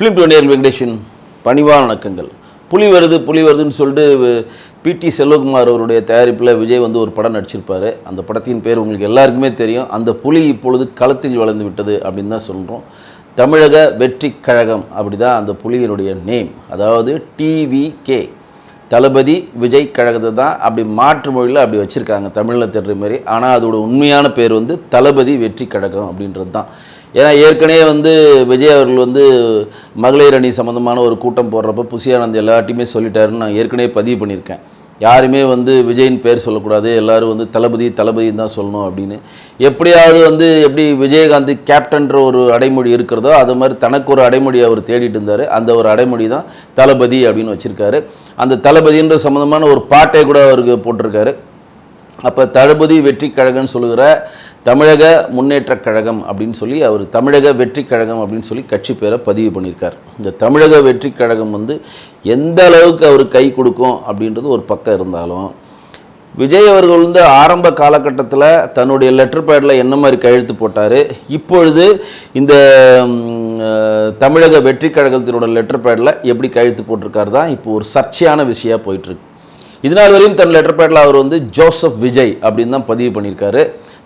Film டோனியர் Venkatesan பணிவான வணக்கங்கள். புலி வருது புலி வருதுன்னு சொல்லிட்டு பிடி செல்வகுமார் அவருடைய தயாரிப்பில் விஜய் வந்து ஒரு படம் நடிச்சிருப்பார். அந்த படத்தின் பேர் உங்களுக்கு எல்லாருக்குமே தெரியும். அந்த புலி இப்பொழுது களத்தில் வளர்ந்து விட்டது அப்படின்னு தான் சொல்கிறோம் தமிழக வெற்றி கழகம் அப்படி தான் அந்த புலியினுடைய நேம். அதாவது டிவிகே தளபதி விஜய் கழகத்தை தான் அப்படி மாற்று மொழியில் அப்படி வச்சுருக்காங்க. தமிழில் தெரிகிற மாதிரி. ஆனால் அதோட உண்மையான பேர் வந்து தளபதி வெற்றி கழகம் அப்படின்றது தான். ஏன்னா ஏற்கனவே வந்து விஜய் அவர்கள் வந்து மகளிர் அணி சம்மந்தமான ஒரு கூட்டம் போடுறப்ப புசியானந்த் எல்லாட்டையுமே சொல்லிட்டாருன்னு நான் ஏற்கனவே பதிவு பண்ணியிருக்கேன். யாருமே வந்து விஜயின் பேர் சொல்லக்கூடாது எல்லாரும் வந்து தளபதி தளபதின்னு தான் சொல்லணும் அப்படின்னு. எப்படியாவது வந்து எப்படி விஜயகாந்த் கேப்டன்ற ஒரு அடைமொழி இருக்கிறதோ அது மாதிரி தனக்கு ஒரு அடைமொழி அவர் தேடிட்டு இருந்தார். அந்த ஒரு அடைமொழி தான் தளபதி அப்படின்னு வச்சுருக்காரு. அந்த தளபதின்ற சம்மந்தமான ஒரு பாட்டை கூட அவருக்கு போட்டிருக்காரு. அப்போ தளபதி வெற்றி கழகன்னு சொல்லுகிற தமிழக முன்னேற்றக் கழகம் அப்படின்னு சொல்லி அவர் தமிழக வெற்றி கழகம் அப்படின்னு சொல்லி கட்சி பேரை பதிவு பண்ணியிருக்கார். இந்த தமிழக வெற்றி கழகம் வந்து எந்த அளவுக்கு அவர் கை கொடுக்கும் அப்படின்றது ஒரு பக்கம் இருந்தாலும் விஜய் அவர்கள் வந்து ஆரம்ப காலகட்டத்தில் தன்னுடைய லெட்டர் பேடில் என்ன மாதிரி கையெழுத்து போட்டார் இப்பொழுது இந்த தமிழக வெற்றி கழகத்தினோட லெட்டர் பேடில் எப்படி கையெழுத்து போட்டிருக்காரு தான் இப்போ ஒரு சர்ச்சையான விஷயம் போயிட்டுருக்கு இதனால் வரையும் தன் லெட்டர் பேடில் அவர் வந்து ஜோசப் விஜய் அப்படின்னு தான் பதிவு பண்ணியிருக்காரு.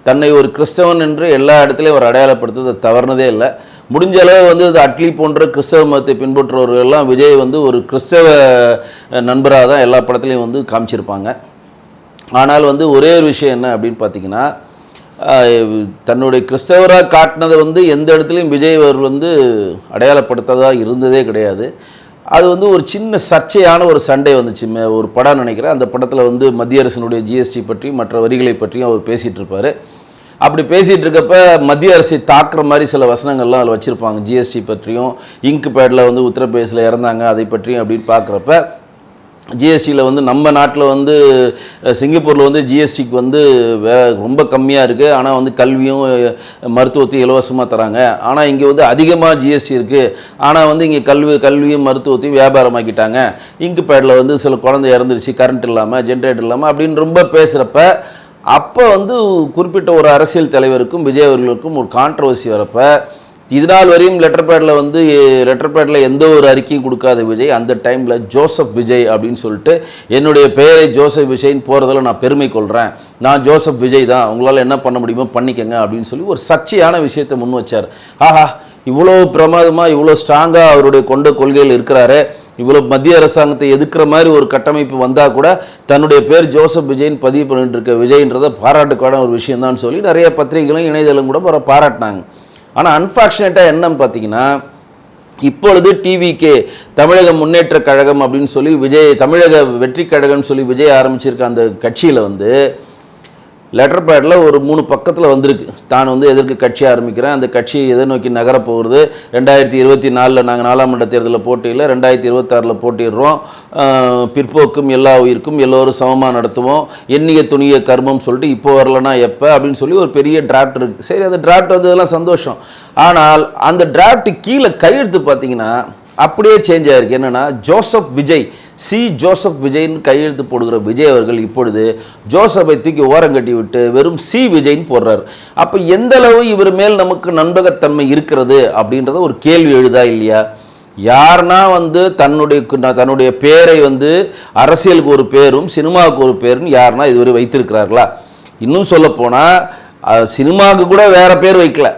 தன்னை ஒரு கிறிஸ்தவன் என்று எல்லா இடத்துலையும் அவர் அடையாளப்படுத்துறது தவறுனதே இல்லை. முடிஞ்ச அளவு வந்து இது அட்லி போன்ற கிறிஸ்தவ மதத்தை பின்பற்றுறவர்கள்லாம் விஜய் வந்து ஒரு கிறிஸ்தவ நண்பராக தான் எல்லா படத்துலையும் வந்து காமிச்சிருப்பாங்க. ஆனால் வந்து ஒரே ஒரு விஷயம் என்ன அப்படின்னு பார்த்தீங்கன்னா தன்னுடைய கிறிஸ்தவராக காட்டினதை வந்து எந்த இடத்துலையும் விஜய் அவர் வந்து அடையாளப்படுத்ததாக இருந்ததே கிடையாது. அது வந்து ஒரு சின்ன சர்ச்சையான ஒரு சண்டை வந்துச்சு. ஒரு படம் நினைக்கிறேன். அந்த படத்தில் வந்து மத்திய அரசினுடைய ஜிஎஸ்டி பற்றி மற்ற வரிகளை பற்றியும் அவர் பேசிகிட்டு இருப்பார். அப்படி பேசிகிட்டு இருக்கப்ப மத்திய அரசை தாக்குற மாதிரி சில வசனங்கள்லாம் அதில் வச்சுருப்பாங்க. ஜிஎஸ்டி பற்றியும் இங்க் பேடில் வந்து உத்தரப்பிரதேசில் இறந்தாங்க அதை பற்றியும் அப்படின்னு பார்க்குறப்ப ஜிஎஸ்டியில் வந்து நம்ம நாட்டில் வந்து சிங்கப்பூரில் வந்து ஜிஎஸ்டிக்கு வந்து வே ரொம்ப கம்மியாக இருக்குது ஆனால் வந்து கல்வியும் மருத்துவத்தையும் இலவசமாக தராங்க. ஆனால் இங்கே வந்து அதிகமாக ஜிஎஸ்டி இருக்குது ஆனால் வந்து இங்கே கல்வி கல்வியும் மருத்துவத்தையும் வியாபாரமாக்கிட்டாங்க. இங்கு பேடில் வந்து சில குழந்தை இறந்துருச்சு கரண்ட் இல்லாமல் ஜென்ரேட்டர் இல்லாமல் அப்படின்னு ரொம்ப பேசுகிறப்ப அப்போ வந்து குறிப்பிட்ட ஒரு அரசியல் தலைவருக்கும் விஜய் அவர்களுக்கும் ஒரு கான்ட்ரவர்சி வரப்போ இதனால் வரையும் லெட்டர் பேடில் வந்து லெட்டர் பேடில் எந்த ஒரு அறிக்கையும் கொடுக்காத விஜய். அந்த டைமில் ஜோசப் விஜய் அப்படின்னு சொல்லிட்டு என்னுடைய பெயரை ஜோசப் விஜய்ன்னு போகிறதில் நான் பெருமை கொள்கிறேன் நான் ஜோசப் விஜய் தான். உங்களால் என்ன பண்ண முடியுமோ பண்ணிக்கங்க அப்படின்னு சொல்லி ஒரு சர்ச்சையான விஷயத்தை முன் வச்சார். ஆஹா இவ்வளோ பிரமாதமாக இவ்வளோ ஸ்ட்ராங்காக அவருடைய கொண்ட கொள்கையில் இருக்கிறாரு. இவ்வளோ மத்திய அரசாங்கத்தை எதிர்க்கிற மாதிரி ஒரு கட்டமைப்பு வந்தால் கூட தன்னுடைய பேர் ஜோசப் விஜய்னு பதிவு பண்ணிட்டு இருக்க விஜய்ன்றதை பாராட்டுக்கான ஒரு விஷயம் தான் சொல்லி நிறைய பத்திரிகைகளும் இணையதளம் கூட அவரை பாராட்டினாங்க. ஆனால் அன்ஃபார்ச்சுனேட்டாக என்னன்னு பார்த்தீங்கன்னா இப்பொழுது டிவிகே தமிழக முன்னேற்ற கழகம் அப்படின்னு சொல்லி விஜய் தமிழக வெற்றி கழகம்னு சொல்லி விஜய் ஆரம்பிச்சிருக்க அந்த கட்சியில் வந்து லெட்டர் பேடில் ஒரு மூணு பக்கத்தில் வந்திருக்கு. தான் வந்து எதற்கு கட்சி ஆரம்பிக்கிறேன். அந்த கட்சி எதை நோக்கி நகரப்போகிறது ரெண்டாயிரத்தி இருபத்தி நாலில் நாங்கள் நாலாம் மன்ற தேர்தலில் போட்டியில் ரெண்டாயிரத்தி இருபத்தாறில் போட்டிடுறோம் பிற்போக்கும் எல்லா உயிருக்கும் எல்லோரும் சமமாக நடத்துவோம். எண்ணிய துணிய கர்மம் சொல்லிட்டு இப்போ வரலனா எப்போ அப்படின்னு சொல்லி ஒரு பெரிய டிராஃப்ட் இருக்குது சரி அந்த டிராஃப்ட் வந்ததெல்லாம் சந்தோஷம். ஆனால் அந்த டிராஃப்ட் கீழே கையெழுத்து பார்த்தீங்கன்னா அப்படியே சேஞ்ச் ஆயிருக்கு. என்னென்னா ஜோசப் விஜய் சி ஜோசப் விஜய்னு கையெழுத்து போடுகிற விஜய் அவர்கள் இப்பொழுது ஜோசப்பை தூக்கி ஓரங்கட்டி விட்டு வெறும் சி விஜய்ன்னு போடுறாரு. அப்போ எந்த அளவு இவர் மேல் நமக்கு நண்பகத்தன்மை இருக்கிறது அப்படின்றத ஒரு கேள்வி எழுதா இல்லையா? யாருன்னா வந்து தன்னுடைய தன்னுடைய பேரை வந்து அரசியலுக்கு ஒரு பேரும் சினிமாவுக்கு ஒரு பேரும் யாருன்னா இதுவரை வைத்திருக்கிறார்களா? இன்னும் சொல்லப்போனால் சினிமாவுக்கு கூட வேற பேர் வைக்கல.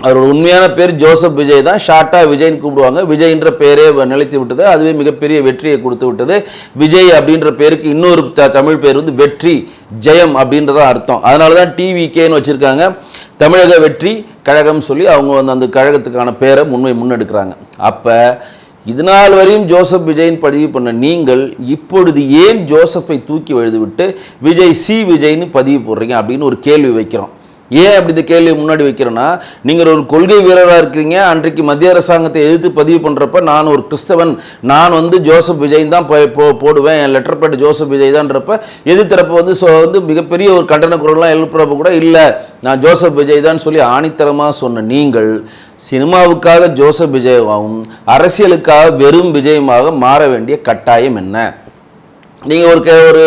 அவரோட உண்மையான பேர் ஜோசப் விஜய் தான். ஷார்ட்டாக விஜய்னு கூப்பிடுவாங்க. விஜய்ன்ற பேரே வ- நிலைத்து விட்டது. அதுவே மிகப்பெரிய வெற்றியை கொடுத்து விட்டது. விஜய் அப்படின்ற பேருக்கு இன்னொரு த தமிழ் பேர் வந்து வெற்றி ஜெயம் அப்படின்றதான் அர்த்தம். அதனால தான் டிவிகேன்னு வச்சுருக்காங்க. தமிழக வெற்றி கழகம் சொல்லி அவங்க வந்து அந்த கழகத்துக்கான பேரை முன்மை முன்னெடுக்கிறாங்க. அப்போ இதனால் வரையும் ஜோசப் விஜயின் பதிவு பண்ண நீங்கள் இப்பொழுது ஏன் ஜோசப்பை தூக்கி எழுதிவிட்டு விஜய் சி விஜய்னு பதிவு போடுறீங்க அப்படின்னு ஒரு கேள்வி வைக்கிறோம். ஏன் அப்படி இந்த கேள்வியை முன்னாடி வைக்கிறேன்னா நீங்கள் ஒரு கொள்கை வீரராக இருக்கிறீங்க அன்றைக்கு மத்திய அரசாங்கத்தை எதிர்த்து பதிவு பண்ணுறப்ப நான் ஒரு கிறிஸ்தவன் நான் வந்து ஜோசப் விஜய் தான் போ- போடுவேன் என் லெட்டர் பேட் ஜோசப் விஜய் தான்றப்ப எதிர்த்தரப்ப வந்து ஸோ வந்து மிகப்பெரிய ஒரு கண்டன குரல்லாம் எழுப்புறப்ப கூட இல்லை நான் ஜோசப் விஜய் தான் சொல்லி ஆணித்தரமாக சொன்ன நீங்கள் சினிமாவுக்காக ஜோசப் விஜயமாகவும் அரசியலுக்காக வெறும் விஜயமாக மாற வேண்டிய கட்டாயம் என்ன? நீங்கள் ஒரு க ஒரு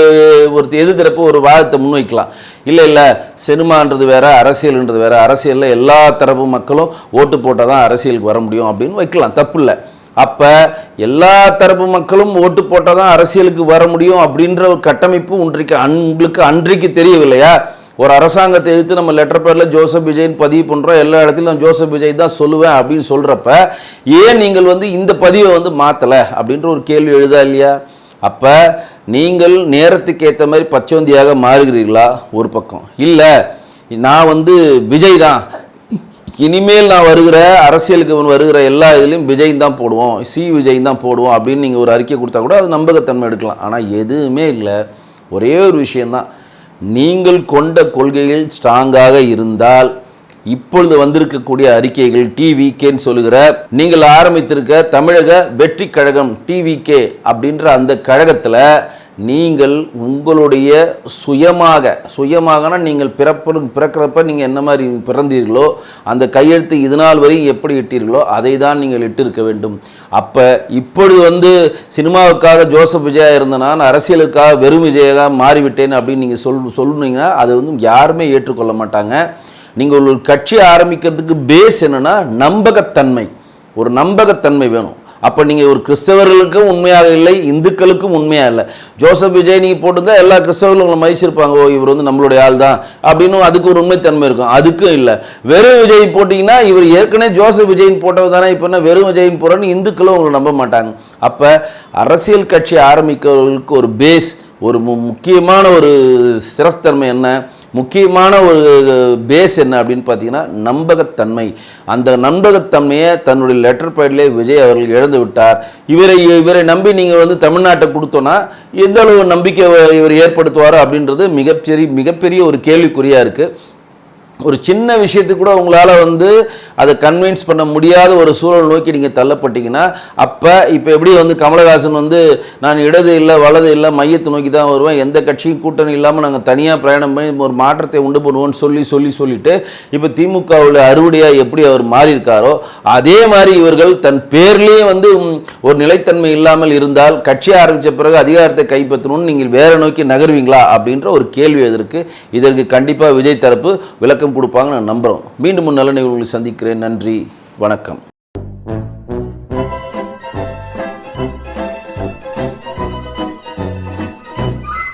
ஒரு திறப்பு ஒரு வாதத்தை முன்வைக்கலாம். இல்லை இல்லை சினிமான்றது வேற அரசியல்ன்றது வேற. அரசியலில் எல்லா தரப்பு மக்களும் ஓட்டு போட்டால் தான் அரசியலுக்கு வர முடியும் அப்படின்னு வைக்கலாம். தப்பு இல்லை அப்போ எல்லா தரப்பு மக்களும் ஓட்டு போட்டால் தான் அரசியலுக்கு வர முடியும் அப்படின்ற ஒரு கட்டமைப்பு இன்றைக்கு அன் உங்களுக்கு அன்றைக்கு தெரியவில்லையா? ஒரு அரசாங்கத்தை எடுத்து நம்ம லெட்டர் பேரில் ஜோசப் விஜய்னு பதிவு பண்ணுறோம் எல்லா இடத்துலையும் நான் ஜோசப் விஜய் தான் சொல்லுவேன் அப்படின்னு சொல்கிறப்ப ஏன் நீங்கள் வந்து இந்த பதிவை வந்து மாற்றலை அப்படின்ற ஒரு கேள்வி எழுதா இல்லையா? அப்போ நீங்கள் நேரத்துக்கு ஏற்ற மாதிரி பச்சோந்தியாக மாறுகிறீர்களா? ஒரு பக்கம். இல்லை நான் வந்து விஜய் தான். இனிமேல் நான் வருகிற அரசியலுக்கு வருகிற எல்லா இதுலேயும் விஜய் தான் போடுவோம். சி விஜய் தான் போடுவோம் அப்படின்னு நீங்கள் ஒரு அறிக்கை கொடுத்தா கூட அது நம்பகத்தன்மை எடுக்கலாம். ஆனால் எதுவுமே இல்லை. ஒரே ஒரு விஷயந்தான் நீங்கள் கொண்ட கொள்கையில் ஸ்ட்ராங்காக இருந்தால் இப்பொழுது வந்திருக்கக்கூடிய அறிக்கைகள் டிவிகேன்னு சொல்லுகிற நீங்கள் ஆரம்பித்திருக்க தமிழக வெற்றி கழகம் டிவிகே அப்படின்ற அந்த கழகத்தில் நீங்கள் உங்களுடைய சுயமாக சுயமாகனா நீங்கள் பிறப்பு பிறக்கிறப்ப நீங்கள் என்ன மாதிரி பிறந்தீர்களோ அந்த கையெழுத்து இது நாள் எப்படி இட்டீர்களோ அதை தான் நீங்கள் இட்டிருக்க வேண்டும். அப்போ இப்பொழுது வந்து சினிமாவுக்காக ஜோசப் விஜயா இருந்த நான் அரசியலுக்காக வெறும் விஜயாக மாறிவிட்டேன் அப்படின்னு நீங்கள் சொல் சொல்லுனீங்கன்னா அதை வந்து யாருமே ஏற்றுக்கொள்ள மாட்டாங்க. நீங்கள் ஒரு கட்சி ஆரம்பிக்கிறதுக்கு பேஸ் என்னென்னா நம்பகத்தன்மை. ஒரு நம்பகத்தன்மை வேணும். அப்போ நீங்கள் ஒரு கிறிஸ்தவர்களுக்கும் உண்மையாக இல்லை இந்துக்களுக்கும் உண்மையாக இல்லை. ஜோசப் விஜய் நீங்கள் போட்டிருந்தா எல்லா கிறிஸ்தவர்களும் உங்களை மதிச்சிருப்பாங்க ஓ இவர் வந்து நம்மளுடைய ஆள் தான் அப்படின்னு அதுக்கு ஒரு உண்மைத்தன்மை இருக்கும். அதுக்கும் இல்லை. வெறும் விஜய் போட்டிங்கன்னா இவர் ஏற்கனவே ஜோசப் விஜயின் போட்டவர் தானே இப்போ என்ன வெறும் விஜயின் போகிறோன்னு இந்துக்களும் உங்களை நம்ப மாட்டாங்க. அப்போ அரசியல் கட்சி ஆரம்பிக்கிறவர்களுக்கு ஒரு பேஸ் ஒரு மு முக்கியமான ஒரு சிரஸ்தன்மை என்ன? முக்கியமான ஒரு பேஸ் என்ன அப்படின்னு பார்த்தீங்கன்னா நம்பகத்தன்மை. அந்த நம்பகத்தன்மையை தன்னுடைய லெட்டர் பேட்லேயே விஜய் அவர்கள் இழந்து விட்டார். இவரை இவரை நம்பி நீங்கள் வந்து தமிழ்நாட்டை கொடுத்தோன்னா எந்த அளவு நம்பிக்கை இவர் ஏற்படுத்துவார் அப்படின்றது மிகப்பெரிய மிகப்பெரிய ஒரு கேள்விக்குறியாக இருக்குது ஒரு சின்ன விஷயத்துக்கு கூட உங்களால் வந்து அதை கன்வின்ஸ் பண்ண முடியாத ஒரு சூழல் நோக்கி நீங்கள் தள்ளப்பட்டீங்கன்னா அப்போ இப்போ எப்படி வந்து கமலஹாசன் வந்து நான் இடது இல்லை வலது இல்லை மையத்தை நோக்கி தான் வருவேன் எந்த கட்சியும் கூட்டணி இல்லாமல் நாங்கள் தனியாக பிரயாணம் பண்ணி ஒரு மாற்றத்தை உண்டு பண்ணுவோம்னு சொல்லி சொல்லி சொல்லிட்டு இப்போ திமுகவில் அறுவடையாக எப்படி அவர் மாறியிருக்காரோ அதே மாதிரி இவர்கள் தன் பேர்லேயே வந்து ஒரு நிலைத்தன்மை இல்லாமல் இருந்தால் கட்சி ஆரம்பித்த பிறகு அதிகாரத்தை கைப்பற்றணும்னு நீங்கள் வேற நோக்கி நகர்வீங்களா? அப்படின்ற ஒரு கேள்வி எதற்கு இதற்கு கண்டிப்பாக விஜய் தரப்பு விளக்கம் கொடுப்பாங்க நான் நம்புகிறோம் மீண்டும் நல்ல நிகழ்வுகளை சந்திக்கிறேன். நன்றி. வணக்கம்.